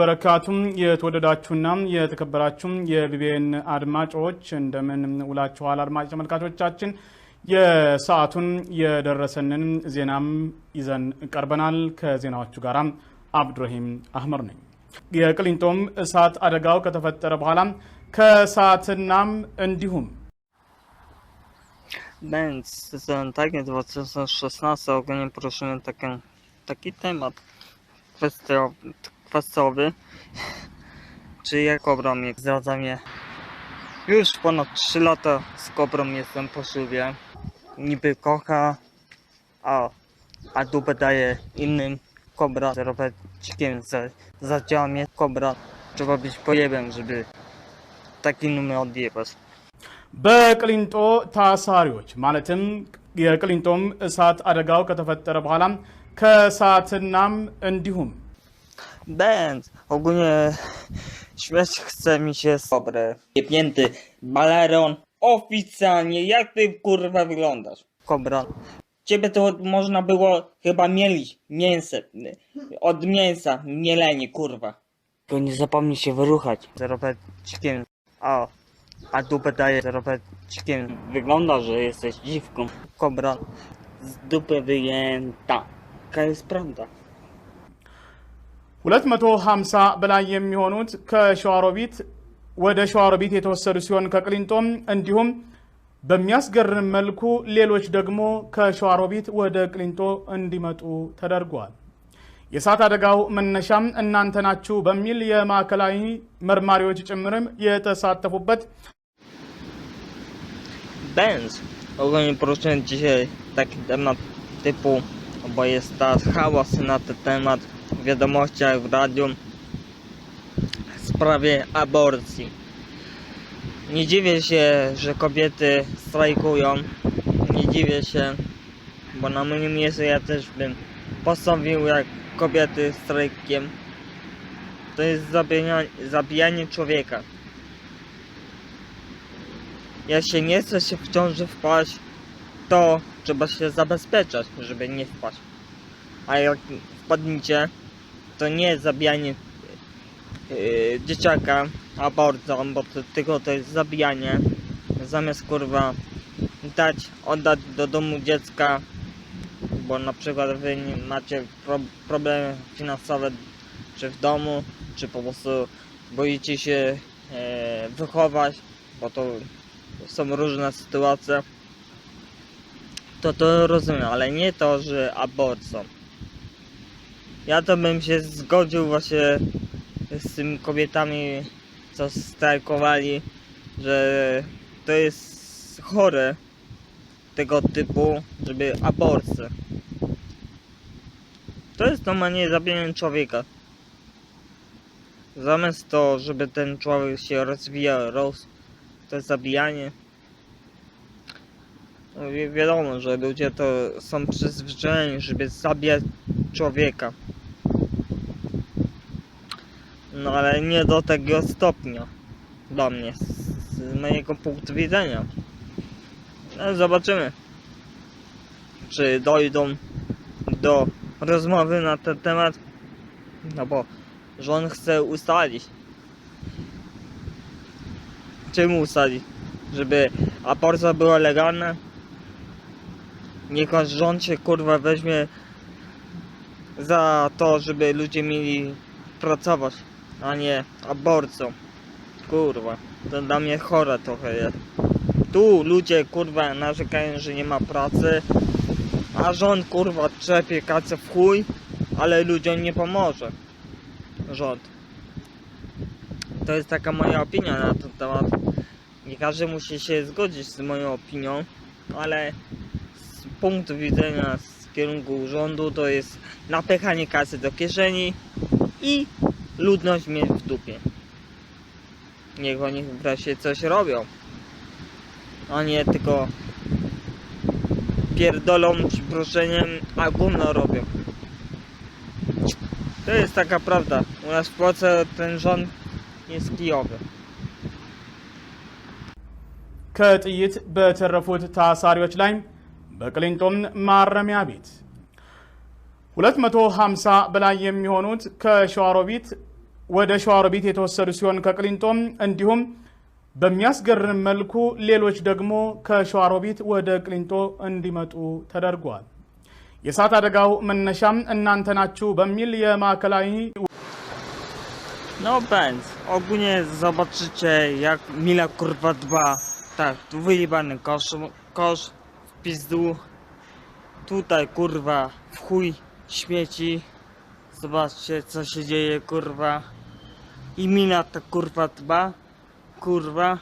ወበረካቱም የተወደዳችሁና የተከበራችሁም የቢቢኤን አድማጮች እንደምን ውላችኋል? አድማጭ ተመልካቾቻችን የሰዓቱን የደረሰንን ዜናም ይዘን ቀርበናል። ከዜናዎቹ ጋር አብዱረሂም አህመድ ነኝ። የቅሊንጦም እሳት አደጋው ከተፈጠረ በኋላ ከሰዓትናም እንዲሁም Będąc zaantakiem 2016 ogólnie poruszymy taki, taki temat kwestio, kwestiowy, czy ja kobrą mnie zdradza mnie. Już ponad 3 lata z kobrą jestem po ślubie. Niby kocha, a, a dupę daje innym. Kobra z rowercikiem za, zadziała mnie kobra. Trzeba być pojebem, żeby taki numer odjebać. በቅሊንጦ ታሳሪዎች ማለትም የቅሊንጦም እሳት አደጋው ከተፈጠረ በኋላ ከሰዓትናም እንዲሁም Będ. Ogólnie śmiać chce mi się dobre. Jebnięty baleron. Oficjalnie, jak ty kurwa wyglądasz? Kobra. Ciebie to można było chyba mielić mięsę. Od mięsa, mielenie, kurwa. Tylko nie zapomnij się wyruchać. Robercikiem. A, a dupę daje robercikiem. Wygląda, że jesteś dziwką. Kobra. Z dupy wyjęta. Taka jest prawda. 250 በላይ የሚሆኑት ከሸዋሮቢት ወደ ሸዋሮቢት የተወሰዱ ሲሆን ከቅሊንጦም እንዲሁም በሚያስገርም መልኩ ሌሎች ደግሞ ከሸዋሮቢት ወደ ቅሊንጦ እንዲመጡ ተደርጓል። የእሳት አደጋው መነሻም እናንተ ናችሁ በሚል የማዕከላዊ መርማሪዎች ጭምርም የተሳተፉበት Benz. Ogólnie poruszyłem dzisiaj taki temat typu, bo jest w wiadomościach, w radiu w sprawie aborcji. Nie dziwię się, że kobiety strajkują. Nie dziwię się, bo na moim miejscu ja też bym postawił jak kobiety strajkiem. To jest zabijanie, zabijanie człowieka. Jeśli nie chce się w ciąży wpaść, to trzeba się zabezpieczać, żeby nie wpaść. A jak wpadniecie, to nie zabijanie yy, dzieciaka aborcją, bo to, tylko to jest zabijanie. Zamiast kurwa dać, oddać do domu dziecka, bo na przykład wy macie pro, problemy finansowe czy w domu, czy po prostu boicie się e, wychować, bo to są różne sytuacje, to to rozumiem, ale nie to, że aborcją. Ja to bym się zgodził właśnie z tymi kobietami, co strajkowali, że to jest chore tego typu, żeby aborcję. To jest normalnie zabijanie człowieka. Zamiast to, żeby ten człowiek się rozwijał, rósł, to jest zabijanie. No, wi- wiadomo, że ludzie to są przyzwyczajeni, żeby zabijać człowieka. No ale nie do tego stopnia. Dla mnie, z, mojego punktu widzenia. No, zobaczymy, czy dojdą do rozmowy na ten temat. No bo rząd chce ustalić, czym ustalić? Żeby aborcja była legalna? Niech rząd się kurwa weźmie za to, żeby ludzie mieli pracować, a nie aborcją. Kurwa, to dla mnie chore trochę jest. Tu ludzie kurwa narzekają, że nie ma pracy, a rząd kurwa trzepie kacę w chuj, ale ludziom nie pomoże. Rząd. To jest taka moja opinia na ten temat. Nie każdy musi się zgodzić z moją opinią, ale z punktu widzenia z kierunku rządu to jest napychanie kasy do kieszeni i ludność mieć w dupie. Niech oni wreszcie coś robią, a nie tylko pierdolą przeproszeniem, a gówno robią. To jest taka prawda. U nas w Polsce ten rząd jest kijowy. ከጥይት በተረፉት ታሳሪዎች ላይ በቅሊንጦም ማረሚያ ቤት 250 በላይ የሚሆኑት ከሸዋሮቢት ወደ ሸዋሮቢት የተወሰዱ ሲሆን ከቅሊንጦም እንዲሁም በሚያስገርም መልኩ ሌሎች ደግሞ ከሸዋሮቢት ወደ ቅሊንጦ እንዲመጡ ተደርጓል። የእሳት አደጋው መነሻም እናንተ ናችሁ በሚል የማዕከላዊ Mila kurwa dba. Tak, tu wyjebany kosz, kosz w pizdu. Tutaj kurwa w chuj śmieci. Zobaczcie co się dzieje kurwa. I Mila ta kurwa dba. Kurwa.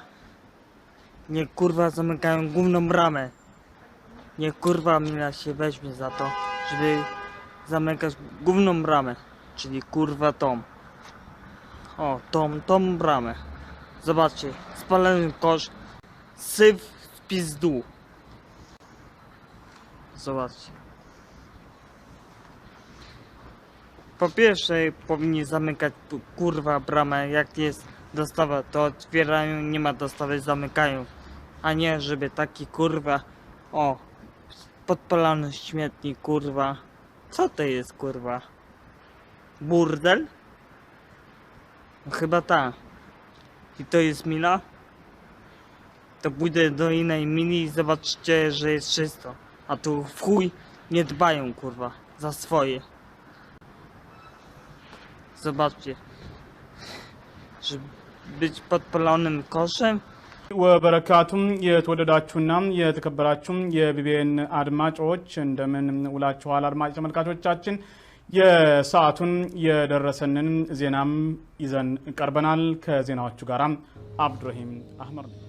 Nie kurwa zamykają główną bramę. Nie kurwa Mila się weźmie za to, żeby zamykać główną bramę. Czyli kurwa tą. O, tą, tą bramę. Zobaczcie, spalony kosz, syf w pizdu. Zobaczcie. Po pierwsze powinni zamykać kurwa bramę, jak jest dostawa, to otwierają, nie ma dostawy, zamykają. A nie, żeby taki kurwa, o, podpalony śmietnik, kurwa. Co to jest, kurwa? Burdel? No chyba ta. I to jest mila? To pójdę do innej mili i zobaczcie, że jest czysto. A tu w chuj nie dbają, kurwa, za swoje. Zobaczcie. Żeby być podpalonym koszem, ወበረካቱም የተወደዳችሁና የተከበራችሁም የቢቢኤን አድማጮች እንደምን ውላችኋል? አድማጭ ተመልካቾቻችን የሰዓቱን የደረሰንን ዜናም ይዘን ቀርበናል። ከዜናዎቹ ጋር አብዱረሂም አህመድ ነኝ።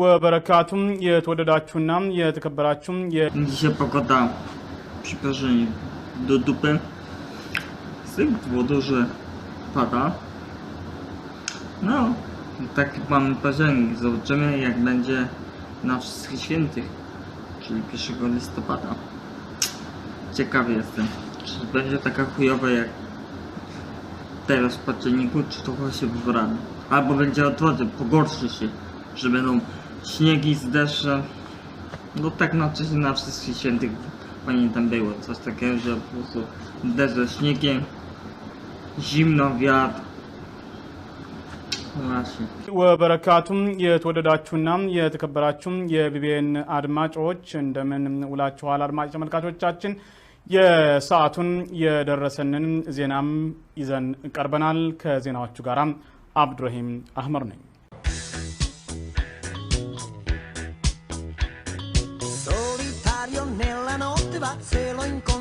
ወበረካቱም የተወደዳችሁና የተከበራችሁም የ Dzisiaj pogoda przyprażenie do dupy. Syp wodu, że pada. No, taki mamy październik. Zobaczymy jak będzie na Wszystkich Świętych, czyli 1 listopada. Ciekawy jestem, czy będzie taka chujowa jak teraz w październiku, czy to właśnie wybrane. Albo będzie odwrotnie, pogorszy się, że będą śniegi z deszczem. No tak na wcześniej na wszystkich świętych pamiętam było coś takiego, że po prostu deszcz ze śniegiem, zimno, wiatr. ወበረካቱም የተወደዳችሁና የተከበራችሁም የቢቢኤን አድማጮች እንደምን ውላችኋል? አድማጭ ተመልካቾቻችን የሰዓቱን የደረሰንን ዜናም ይዘን ቀርበናል። ከዜናዎቹ ጋር አብዱረሂም አህመድ ነኝ። se lo encontró.